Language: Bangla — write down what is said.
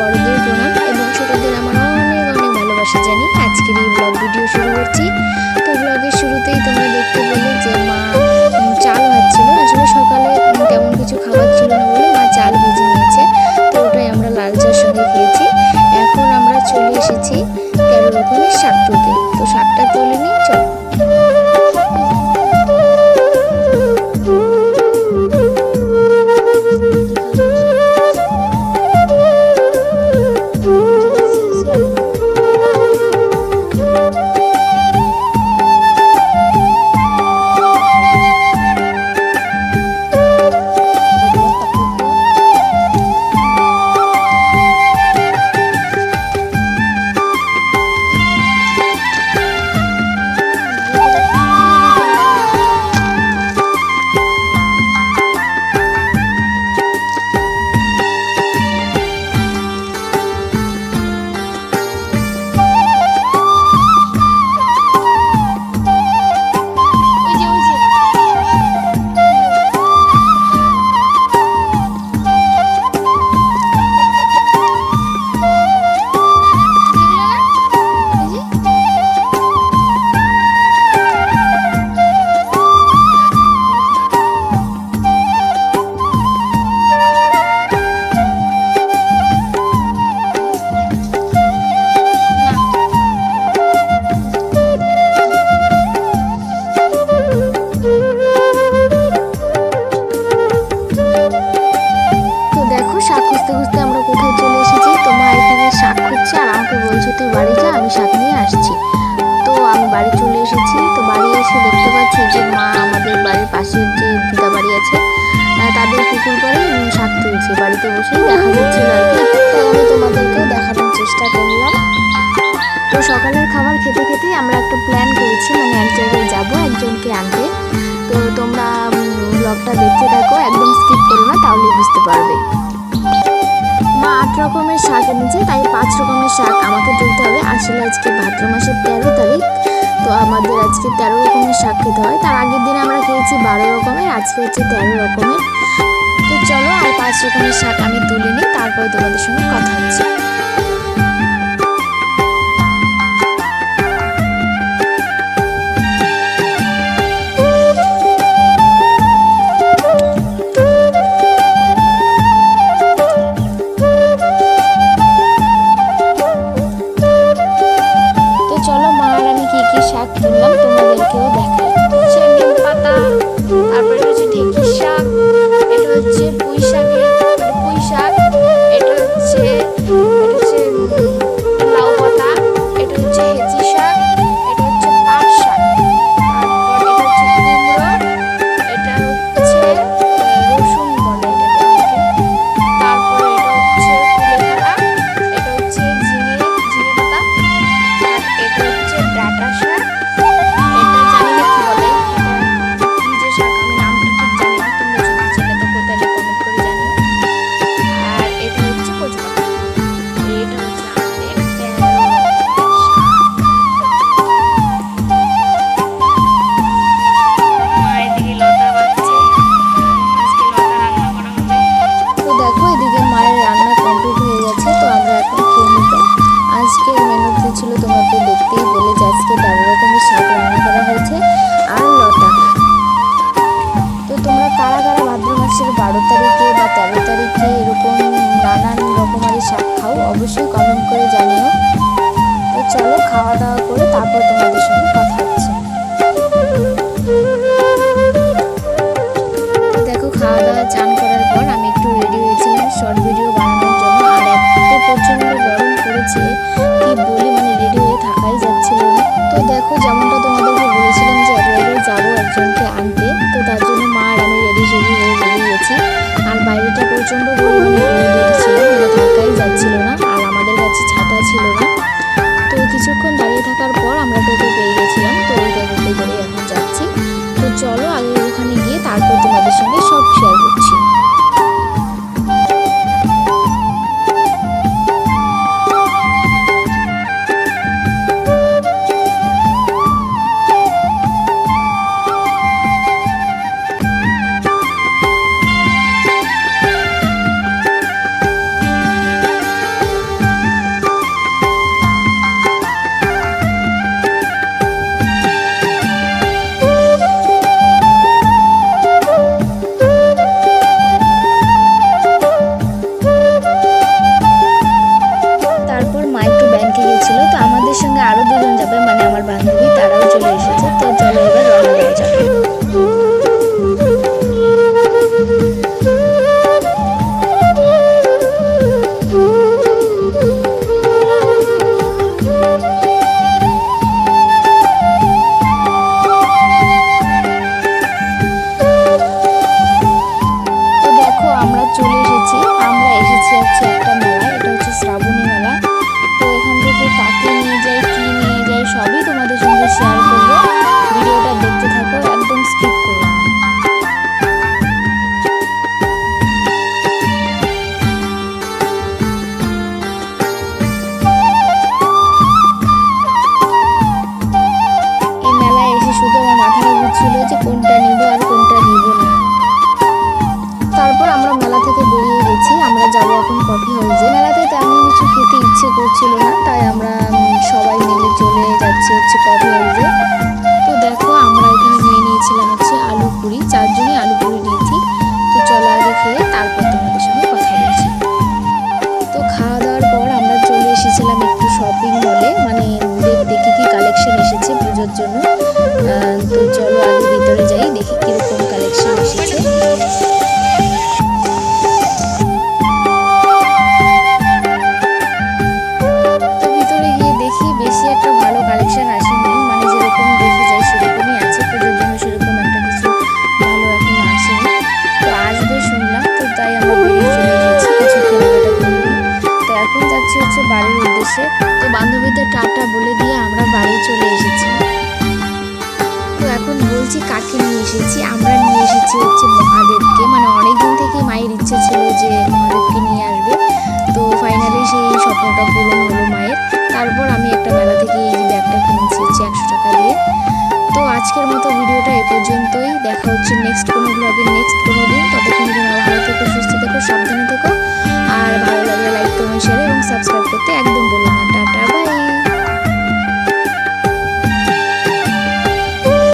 বড়দের প্রণাম এবং ছোটদের আমার অনেক অনেক ভালোবাসা জানি। আজকের এই ব্লগ ভিডিও শুরু করছি। তো ব্লগের শুরুতেই তোমরা দেখতে আমাদের পাশের যে দিদাবাড়ি আছে মানে তাদের কুকুর করে শাক তুলছে বাড়িতে বসে, দেখা যাচ্ছে না তাই আমি তোমাদেরকে দেখানোর চেষ্টা করলাম। তো সকালের খাবার খেতে খেতেই আমরা একটা প্ল্যান করেছি মানে এক জায়গায় যাব, একজনকে আনতে। তো তোমরা ব্লগটা দেখতে থাকো, একদম স্কিপ করো না তাহলে বুঝতে পারবে। মা আট রকমের শাক এনেছে, তাই পাঁচ রকমের শাক আমাকে তুলতে হবে। আসলে আজকে ভাদ্র মাসের তেরো তারিখ তো আমাদের আজকে তেরো রকমের সাক্ষাৎ হয়। তার আগের দিন আমরা খেয়েছি বারো রকমের, আজকে হচ্ছে তেরো রকমের। তো চলো আর পাঁচ রকমের শাক আমি তুলে নিই, তারপরে তোমাদের সঙ্গে কথা হচ্ছে। অবশ্যই কমেন্ট করে জানিও। তো চলো খাওয়া দাওয়া করে তারপর তোমাদের সঙ্গে কিছুক্ষণ দাঁড়িয়ে থাকার ছিল তো আমাদের সঙ্গে আরও দুজন যাবে মানে আমার বান্ধবী তারাও চলে এসেছে। ঘুরছিল যে কোনটা নিব আর কোনটা নিব না। তারপর আমরা মেলা থেকে বেরিয়ে গেছি, আমরা যাব এখন কফি হাউসে। মেলাতে তেমন কিছু খেতে ইচ্ছে করছিল না, তাই আমরা সবাই মিলে চলে যাচ্ছি হচ্ছে কফি হাউসে। তো দেখো, আমরা এখানে নিয়ে নিয়েছিলাম হচ্ছে আলু পুরি, চারজনই আলু পুরি নিয়েছি। তো চলো আগে খেয়ে তারপর তোমাদের সঙ্গে কথা বলছি। তো খাওয়া দাওয়ার পর আমরা চলে এসেছিলাম একটু শপিং মলে মানে দেখতে কি কি কালেকশন এসেছে পুজোর জন্য। তো চলো আগে ভিতরে যাই, দেখি কীরকম কালেকশন এসেছে। তো ভিতরে গিয়ে দেখি বেশি একটা ভালো কালেকশন মানে যেরকম সেরকমই আছে সেরকম একটা ভালো তো আসবে শুনলাম, তো তাই চলে তো এখন যাচ্ছি হচ্ছে বাড়ির উদ্দেশ্যে। তো বান্ধবীদের টাটা বলে দিয়ে আমরা বাড়ি চলে এসেছি। তো এখন বলছি কাকে নিয়ে এসেছি? আমরা নিয়ে এসেছি হচ্ছে মহাদেবকে। মানে অনেকদিন থেকে মায়ের ইচ্ছে ছিল যে মহাদেবকে নিয়ে আসবে। তো ফাইনালি সেই স্বপ্নটা পূরণ হলো মায়ের। তারপর আমি একটা মেলা থেকে এই ব্যাগটা কিনেছি হচ্ছে একশো টাকা দিয়ে। তো আজকের মতো ভিডিওটা এ পর্যন্তই। দেখা হচ্ছে নেক্সট কোনো ব্লগে নেক্সট কোনো দিন। ততক্ষণ জন্য ভালো থেকো, সুস্থ থেকো, সাবধানে থেকো। আর ভালো লাগলে লাইক কমেন্ট শেয়ার এবং সাবস্ক্রাইব করতে একদম বলো না।